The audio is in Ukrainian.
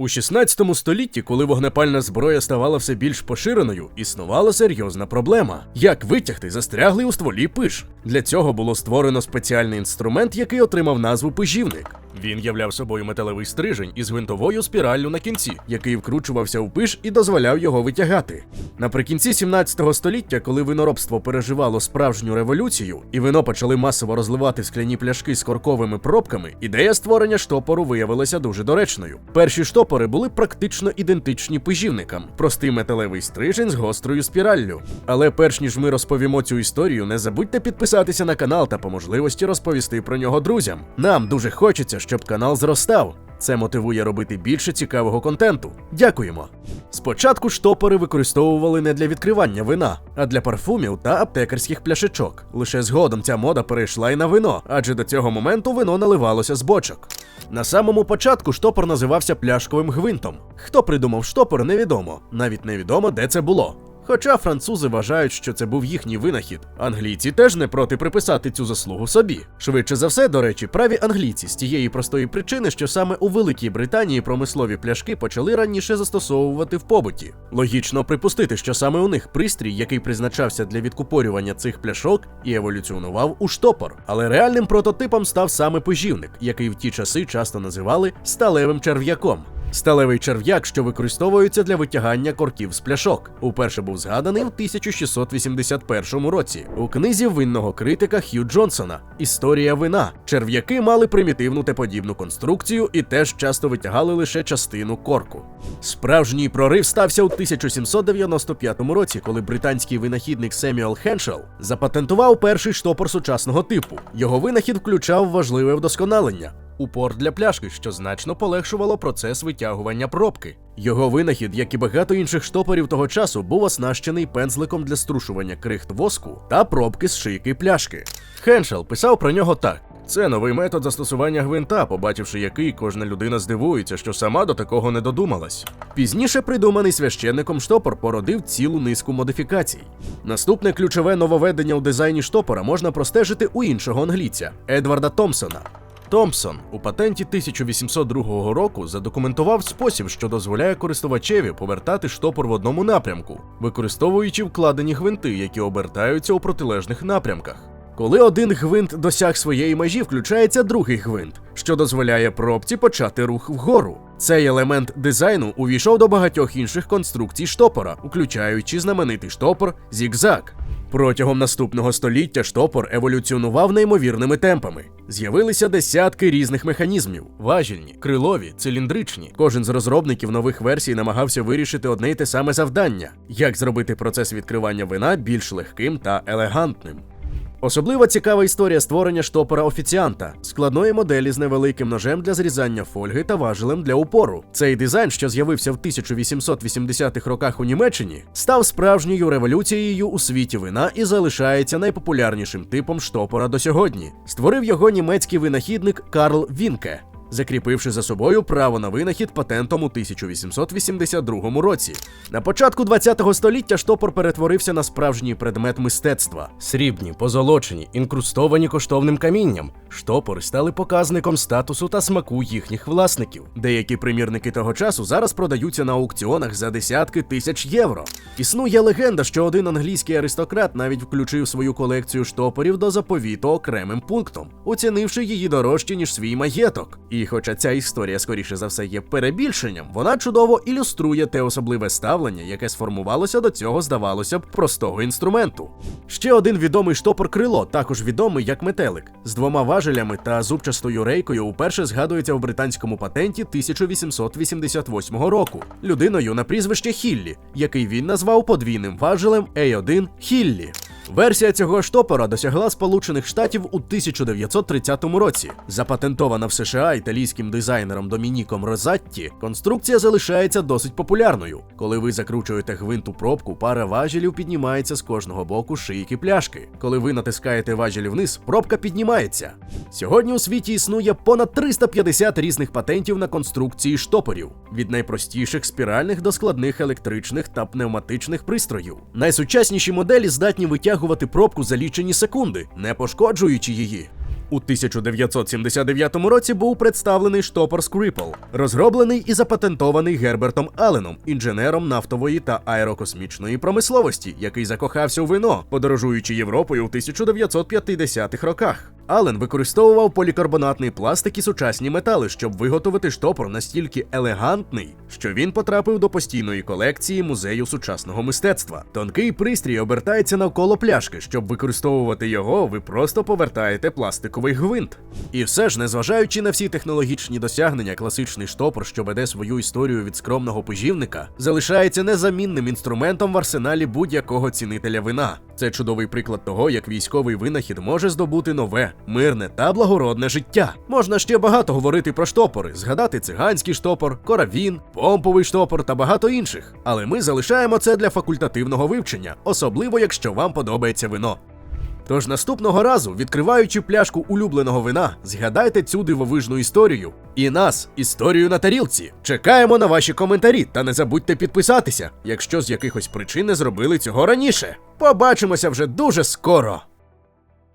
У 16 столітті, коли вогнепальна зброя ставала все більш поширеною, існувала серйозна проблема: як витягти застряглий у стволі пиш. Для цього було створено спеціальний інструмент, який отримав назву пижівник. Він являв собою металевий стрижень із гвинтовою спіраллю на кінці, який вкручувався в пиш і дозволяв його витягати. Наприкінці 17 століття, коли виноробство переживало справжню революцію, і вино почали масово розливати скляні пляшки з корковими пробками, ідея створення штопору виявилася дуже доречною. Перші штопори були практично ідентичні пижівникам, простий металевий стрижень з гострою спіраллю. Але перш ніж ми розповімо цю історію, не забудьте підписатися на канал та по можливості розповісти про нього друзям. Нам дуже хочеться, щоб канал зростав. Це мотивує робити більше цікавого контенту. Дякуємо. Спочатку штопори використовували не для відкривання вина, а для парфумів та аптекарських пляшечок. Лише згодом ця мода перейшла й на вино, адже до цього моменту вино наливалося з бочок. На самому початку штопор називався пляшковим гвинтом. Хто придумав штопор, невідомо. Навіть невідомо, де це було. Хоча французи вважають, що це був їхній винахід, англійці теж не проти приписати цю заслугу собі. Швидше за все, до речі, праві англійці з тієї простої причини, що саме у Великій Британії промислові пляшки почали раніше застосовувати в побуті. Логічно припустити, що саме у них пристрій, який призначався для відкупорювання цих пляшок, і еволюціонував у штопор. Але реальним прототипом став саме пожівник, який в ті часи часто називали сталевим черв'яком. Сталевий черв'як, що використовується для витягання корків з пляшок, уперше був згаданий в 1681 році у книзі винного критика Хью Джонсона Історія вина. Черв'яки мали примітивну та подібну конструкцію і теж часто витягали лише частину корку. Справжній прорив стався у 1795 році, коли британський винахідник Семюел Хеншел запатентував перший штопор сучасного типу. Його винахід включав важливе вдосконалення упор для пляшки, що значно полегшувало процес витягування пробки. Його винахід, як і багато інших штопорів того часу, був оснащений пензликом для струшування крихт воску та пробки з шийки пляшки. Хеншел писав про нього так. Це новий метод застосування гвинта, побачивши який кожна людина здивується, що сама до такого не додумалась. Пізніше придуманий священником штопор породив цілу низку модифікацій. Наступне ключове нововведення у дизайні штопора можна простежити у іншого англійця Едварда Томпсона. Томпсон у патенті 1802 року задокументував спосіб, що дозволяє користувачеві повертати штопор в одному напрямку, використовуючи вкладені гвинти, які обертаються у протилежних напрямках. Коли один гвинт досяг своєї межі, включається другий гвинт, що дозволяє пробці почати рух вгору. Цей елемент дизайну увійшов до багатьох інших конструкцій штопора, включаючи знаменитий штопор Зігзаг. Протягом наступного століття штопор еволюціонував неймовірними темпами. З'явилися десятки різних механізмів: важільні, крилові, циліндричні. Кожен з розробників нових версій намагався вирішити одне й те саме завдання: як зробити процес відкривання вина більш легким та елегантним. Особливо цікава історія створення штопора офіціанта, складної моделі з невеликим ножем для зрізання фольги та важелем для упору. Цей дизайн, що з'явився в 1880-х роках у Німеччині, став справжньою революцією у світі вина і залишається найпопулярнішим типом штопора до сьогодні. Створив його німецький винахідник Карл Вінке закріпивши за собою право на винахід патентом у 1882 році. На початку 20 століття штопор перетворився на справжній предмет мистецтва. Срібні, позолочені, інкрустовані коштовним камінням. Штопори стали показником статусу та смаку їхніх власників. Деякі примірники того часу зараз продаються на аукціонах за десятки тисяч євро. Існує легенда, що один англійський аристократ навіть включив свою колекцію штопорів до заповіту окремим пунктом, оцінивши її дорожче ніж свій маєток. І хоча ця історія скоріше за все є перебільшенням, вона чудово ілюструє те особливе ставлення, яке сформувалося до цього, здавалося б, простого інструменту. Ще один відомий штопор крило, також відомий як метелик, з двома важелями та зубчастою рейкою, уперше згадується в британському патенті 1888 року, людиною на прізвище Хіллі, який він назвав подвійним важелем A1 Хіллі. Версія цього штопора досягла Сполучених Штатів у 1930 році. Запатентована в США італійським дизайнером Домініком Розатті, конструкція залишається досить популярною. Коли ви закручуєте гвинт у пробку, пара важелів піднімається з кожного боку шийки пляшки. Коли ви натискаєте важелі вниз, пробка піднімається. Сьогодні у світі існує понад 350 різних патентів на конструкції штопорів, від найпростіших спіральних до складних електричних та пневматичних пристроїв. Найсучасніші моделі здатні витягувати пробку за лічені секунди, не пошкоджуючи її. У 1979 році був представлений штопор Скріпл, розроблений і запатентований Гербертом Алленом, інженером нафтової та аерокосмічної промисловості, який закохався у вино, подорожуючи Європою у 1950-х роках. Аллен використовував полікарбонатний пластик і сучасні метали, щоб виготовити штопор настільки елегантний, що він потрапив до постійної колекції музею сучасного мистецтва. Тонкий пристрій обертається навколо пляшки. Щоб використовувати його, ви просто повертаєте пластиковий гвинт. І все ж, незважаючи на всі технологічні досягнення, класичний штопор, що веде свою історію від скромного пожівника, залишається незамінним інструментом в арсеналі будь-якого цінителя вина. Це чудовий приклад того, як військовий винахід може здобути нове, мирне та благородне життя. Можна ще багато говорити про штопори, згадати циганський штопор, коравін, помповий штопор та багато інших. Але ми залишаємо це для факультативного вивчення, особливо якщо вам подобається вино. Тож наступного разу, відкриваючи пляшку улюбленого вина, згадайте цю дивовижну історію. І нас, історію на тарілці. Чекаємо на ваші коментарі та не забудьте підписатися, якщо з якихось причин не зробили цього раніше. Побачимося вже дуже скоро.